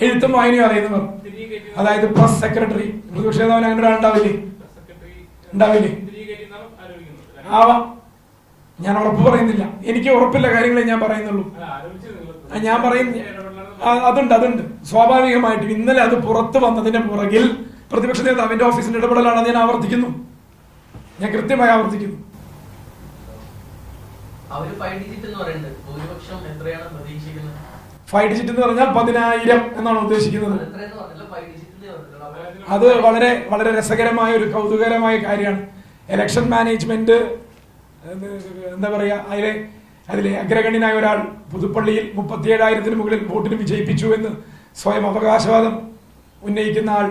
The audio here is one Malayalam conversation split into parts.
എഴുത്തും വായനയും അറിയുന്നവർ അതായത് പ്രസ് സെക്രട്ടറി പ്രതിപക്ഷ നേതാവിന് അങ്ങനെ ഒരാളുണ്ടാവില്ലേ ഉണ്ടാവില്ലേ? ആവാം. ഞാൻ ഉറപ്പ് പറയുന്നില്ല. എനിക്ക് ഉറപ്പില്ല കാര്യങ്ങളെ ഞാൻ പറയുന്നുള്ളൂ. ഞാൻ പറയുന്ന ഇടപെടലാണ് അതുണ്ട് അതുണ്ട്. സ്വാഭാവികമായിട്ടും ഇന്നലെ അത് പുറത്തു വന്നതിന്റെ പുറകിൽ പ്രതിപക്ഷ നേതാവിന്റെ ഓഫീസിന്റെ ഇടപെടലാണെന്ന് ഞാൻ ആവർത്തിക്കുന്നു. ഞാൻ കൃത്യമായി ആവർത്തിക്കുന്നു. അവർ ഫൈവ് ഡിജിറ്റ് എന്ന് ഭൂരിപക്ഷം എത്രയാണ് പ്രതീക്ഷിക്കുന്നത്? ഫൈവ് ഡിജിറ്റ് എന്ന് പറഞ്ഞാൽ പതിനായിരം എന്നാണ് ഉദ്ദേശിക്കുന്നത്. അത് വളരെ വളരെ രസകരമായ ഒരു കൗതുകരമായ കാര്യമാണ്. എലക്ഷൻ മാനേജ്മെന്റ് എന്താ പറയാ അതിലെ അതിലെ അഗ്രഗണ്യനായ ഒരാൾ പുതുപ്പള്ളിയിൽ മുപ്പത്തിയേഴായിരത്തിന് മുകളിൽ വോട്ടിന് വിജയിപ്പിച്ചു എന്ന് സ്വയം അവകാശവാദം ഉന്നയിക്കുന്ന ആൾ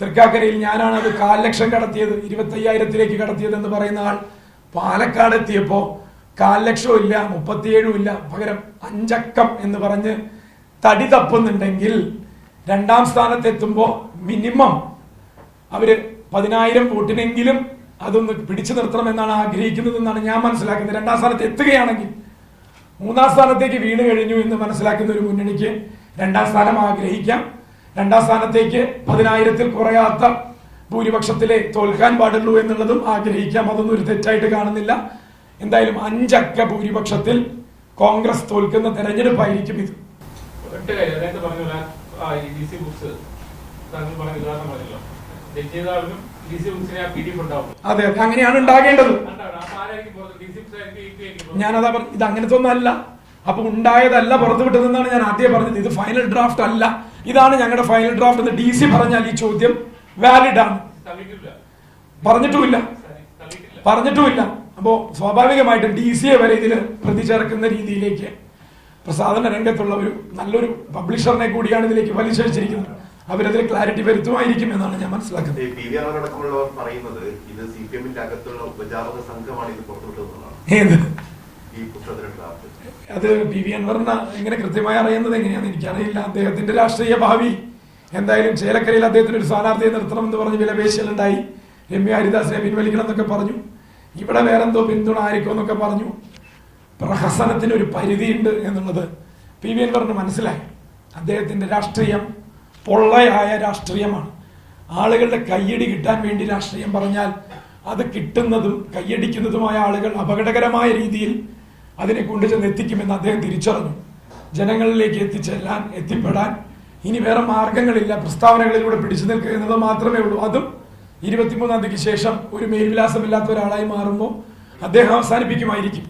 തൃക്കാക്കരയിൽ ഞാനാണ് അത് കാൽ ലക്ഷം കടത്തിയത് ഇരുപത്തയ്യായിരത്തിലേക്ക് കടത്തിയത് എന്ന് പറയുന്ന ആൾ പാലക്കാട് എത്തിയപ്പോ കാൽ ലക്ഷവും ഇല്ല മുപ്പത്തിയേഴും ഇല്ല പകരം അഞ്ചക്കം എന്ന് പറഞ്ഞ് തടി തപ്പുന്നുണ്ടെങ്കിൽ രണ്ടാം സ്ഥാനത്തെത്തുമ്പോൾ മിനിമം അവർ പതിനായിരം വോട്ടിനെങ്കിലും അതൊന്ന് പിടിച്ചു നിർത്തണമെന്നാണ് ആഗ്രഹിക്കുന്നത് എന്നാണ് ഞാൻ മനസ്സിലാക്കുന്നത്. രണ്ടാം സ്ഥാനത്ത് എത്തുകയാണെങ്കിൽ മൂന്നാം സ്ഥാനത്തേക്ക് വീണ് കഴിഞ്ഞു എന്ന് മനസ്സിലാക്കുന്ന ഒരു മുന്നണിക്ക് രണ്ടാം സ്ഥാനം ആഗ്രഹിക്കാം. രണ്ടാം സ്ഥാനത്തേക്ക് പതിനായിരത്തിൽ കുറയാത്ത ഭൂരിപക്ഷത്തിലെ തോൽക്കാൻ പാടുള്ളൂ എന്നുള്ളതും ആഗ്രഹിക്കാം. അതൊന്നും ഒരു തെറ്റായിട്ട് കാണുന്നില്ല. എന്തായാലും അഞ്ചക്ക ഭൂരിപക്ഷത്തിൽ കോൺഗ്രസ് തോൽക്കുന്ന തെരഞ്ഞെടുപ്പായിരിക്കും ഇത്. അതെ അതെ അങ്ങനെയാണ് ഉണ്ടാകേണ്ടത്. പുറത്ത്? ഞാനതാ പറഞ്ഞു ഇത് അങ്ങനത്തെ ഒന്നല്ല അപ്പൊ ഉണ്ടായതല്ല പുറത്തു വിട്ടതെന്നാണ് ഞാൻ ആദ്യം പറഞ്ഞത്. ഇത് ഫൈനൽ ഡ്രാഫ്റ്റ് അല്ല. ഇതാണ് ഞങ്ങളുടെ ഫൈനൽ ഡ്രാഫ്റ്റ് എന്ന് ഡി സി പറഞ്ഞാൽ ഈ ചോദ്യം വാലിഡ് ആണ്. പറഞ്ഞിട്ടുമില്ല. പറഞ്ഞിട്ടുമില്ല. അപ്പോ സ്വാഭാവികമായിട്ടും ഡി സി എ വരെ ഇതിൽ പ്രതിചേർക്കുന്ന രീതിയിലേക്ക് പ്രസാധന രംഗത്തുള്ള ഒരു നല്ലൊരു പബ്ലിഷറിനെ കൂടിയാണ് ഇതിലേക്ക് വലിച്ചഴിച്ചിരിക്കുന്നത്. അവരതിൽ ക്ലാരിറ്റി വരുത്തുമായിരിക്കും എന്നാണ് ഞാൻ മനസ്സിലാക്കുന്നത്. പറയുന്നത് ഇത് സി പി എമ്മിന്റെ അകത്തുള്ള ഉപജാപക സംഘമാണ് ഇത് പുറത്തുവിട്ടതെന്നാണ്. ഈ പുസ്തകത്തിന്റെ ഡ്രാഫ്റ്റ് അത് പി വി അൻവറിന എങ്ങനെ കൃത്യമായി അറിയുന്നത് എങ്ങനെയാണെന്ന് എനിക്കറിയില്ല. അദ്ദേഹത്തിന്റെ രാഷ്ട്രീയ ഭാവി എന്തായാലും ചേലക്കരയിൽ അദ്ദേഹത്തിന് ഒരു സ്ഥാനാർത്ഥിയെ നിർത്തണമെന്ന് പറഞ്ഞ് വിലപേശലുണ്ടായി രമ്യ ഹരിദാസിനെ പിൻവലിക്കണം എന്നൊക്കെ പറഞ്ഞു. ഇവിടെ വേറെന്തോ പിന്തുണ ആയിരിക്കും എന്നൊക്കെ പറഞ്ഞു. പ്രഹസനത്തിന് ഒരു പരിധിയുണ്ട് എന്നുള്ളത് പി വി അൻവറിന് മനസ്സിലായി. അദ്ദേഹത്തിന്റെ രാഷ്ട്രീയം പൊള്ളയായ രാഷ്ട്രീയമാണ്. ആളുകളുടെ കയ്യടി കിട്ടാൻ വേണ്ടി രാഷ്ട്രീയം പറഞ്ഞാൽ അത് കിട്ടുന്നതും കയ്യടിക്കുന്നതുമായ ആളുകൾ അപകടകരമായ രീതിയിൽ അതിനെ കൊണ്ടുചെന്ന് എത്തിക്കുമെന്ന് അദ്ദേഹം തിരിച്ചറിഞ്ഞു. ജനങ്ങളിലേക്ക് എത്തിച്ചെല്ലാൻ എത്തിപ്പെടാൻ ഇനി വേറെ മാർഗങ്ങളില്ല. പ്രസ്താവനകളിലൂടെ പിടിച്ചു നിൽക്കുക എന്നത് മാത്രമേ ഉള്ളൂ. അതും ഇരുപത്തിമൂന്നാം തീയതിക്ക് ശേഷം ഒരു മേൽവിലാസമില്ലാത്ത ഒരാളായി മാറുമ്പോൾ അദ്ദേഹം അവസാനിപ്പിക്കുമായിരിക്കും.